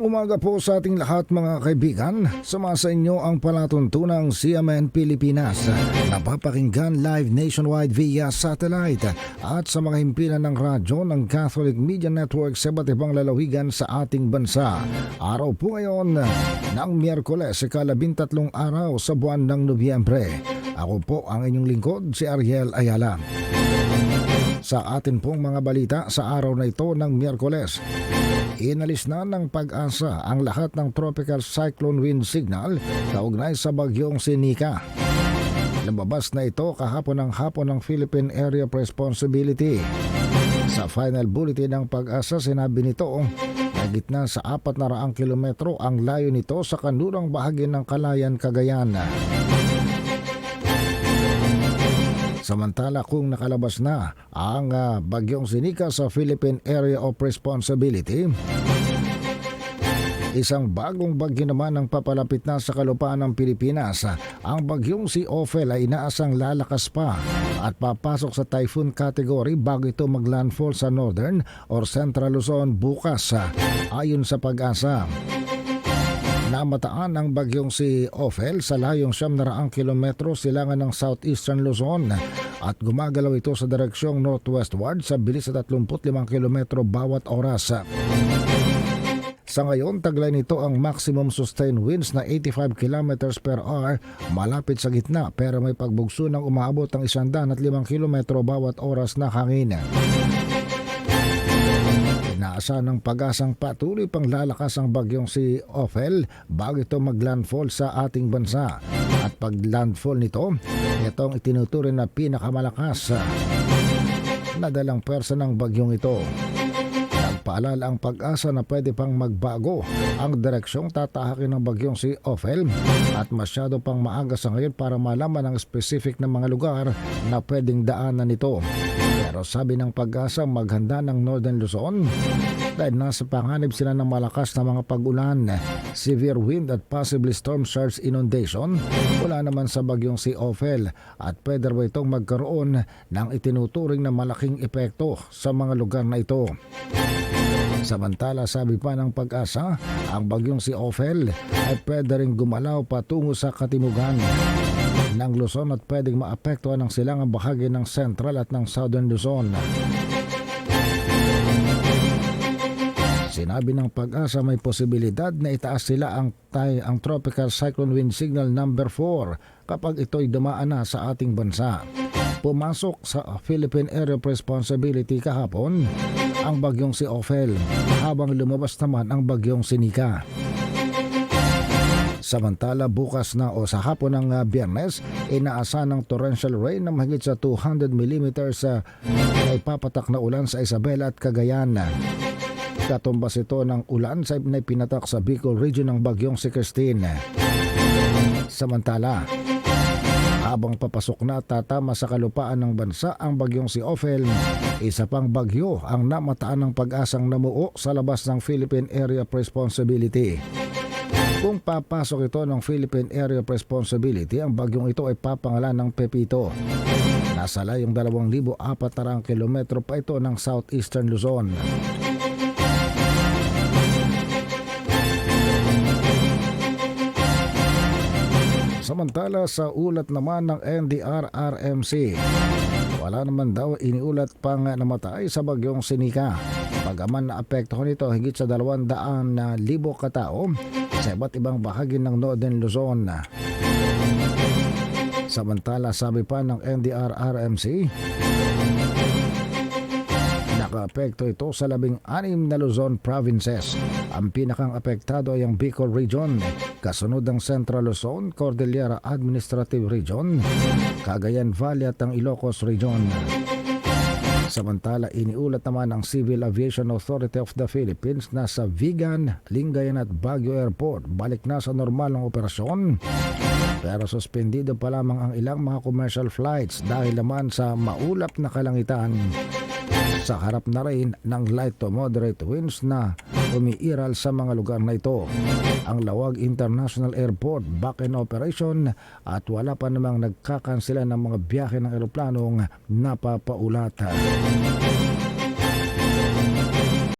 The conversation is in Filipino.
Umaga po sa ating lahat mga kaibigan. Sumasa inyo ang palatuntunang CMN Pilipinas. Napapakinggan live nationwide via satellite at sa mga himpilan ng radyo ng Catholic Media Network sa iba't ibang lalawigan sa ating bansa. Araw po ngayon ng Miyerkules, ikalabintatlong araw sa buwan ng Nobyembre. Ako po ang inyong lingkod, si Ariel Ayala. Sa atin pong mga balita sa araw na ito ng Miyerkules, Inalis na ng pag-asa ang lahat ng tropical cyclone wind signal kaugnay sa bagyong Sinika. Lumabas na ito kahapon ng hapon ng Philippine Area of Responsibility. Sa final bulletin ng pag-asa sinabi nito na gitna sa apat na raang kilometro ang layo nito sa kanurang bahagi ng Kalayan, Cagayan. Samantala kung nakalabas na ang ah, bagyong sinika sa Philippine Area of Responsibility, isang bagong bagyo naman ang papalapit na sa kalupaan ng Pilipinas. Ang bagyong si Ophel ay inaasang lalakas pa at papasok sa typhoon category bago ito maglandfall sa Northern or Central Luzon bukas ayon sa pag-asa. Namataan ang bagyong si Ophel sa layong siyam na raang kilometro silangan ng southeastern Luzon at gumagalaw ito sa direksyong northwestward sa bilis sa 35 kilometro bawat oras. Sa ngayon, taglay nito ang maximum sustained winds na 85 kilometers per hour malapit sa gitna pero may pagbugso ng umaabot ng 105 kilometro bawat oras na hangin. Inaasa ng pag-asang patuloy pang lalakas ang bagyong si Ophel bago ito maglandfall sa ating bansa. At pag landfall nito, ito ang itinuturing na pinakamalakas na dalang pwersa ng bagyong ito. Nagpaalala ang pag-asa na pwede pang magbago ang direksyong tatahakin ng bagyong si Ophel at masyado pang maaga sa ngayon para malaman ang specific na mga lugar na pwedeng daanan nito. Pero sabi ng pag-asa maghanda ng Northern Luzon. Dahil nasa panganib sila ng malakas na mga pag-ulan, severe wind at possibly storm surge inundation. Wala naman sa bagyong si Ophel at pwede ba itong magkaroon ng itinuturing na malaking epekto sa mga lugar na ito. Samantala sabi pa ng pag-asa, ang bagyong si Ophel ay pwede rin gumalaw patungo sa katimugan ng Luzon at pwedeng maapektuhan ng silangang bahagi ng Central at ng Southern Luzon. Sinabi ng pag-asa may posibilidad na itaas sila ang, tay, ang Tropical Cyclone Wind Signal number 4 kapag ito'y dumaan na sa ating bansa. Pumasok sa Philippine Area of Responsibility kahapon ang bagyong si Ophel habang lumabas naman ang bagyong si Nika. Samantala bukas na o sa hapon ng uh, biyernes, inaasa ng torrential rain na mahigit sa 200 mm sa ay papatak na ulan sa Isabela at Cagayan. Katumbas ito ng ulan sa na pinatak sa Bicol region ng bagyong si Christine. Samantala, habang papasok na tatama sa kalupaan ng bansa ang bagyong si Ophel, isa pang bagyo ang namataan ng pag-asang namuo sa labas ng Philippine Area of Responsibility. Kung papasok ito ng Philippine Area of Responsibility, ang bagyong ito ay papangalan ng Pepito. Nasa layong 2,400 kilometro pa ito ng southeastern Luzon. Samantala sa ulat naman ng NDR-RMC, wala naman daw iniulat pang namatay sa bagyong Sinika. Pagaman na apektuhan nito higit sa 200 na libo katao sa iba't ibang bahagi ng Northern Luzon. Samantala sabi pa ng NDR-RMC, Nakaapekto ito sa labing anim na Luzon provinces. Ang pinakang apektado ay ang Bicol Region, kasunod ng Central Luzon, Cordillera Administrative Region, Cagayan Valley at ang Ilocos Region. Samantala, iniulat naman ng Civil Aviation Authority of the Philippines na sa Vigan, Lingayen at Baguio Airport balik na sa normal ng operasyon. Pero suspendido pa lamang ang ilang mga commercial flights dahil naman sa maulap na kalangitan sa harap na rin ng light to moderate winds na umiiral sa mga lugar na ito. Ang Lawag International Airport back in operation at wala pa namang nagkakansela ng mga biyahe ng eroplanong napapaulat.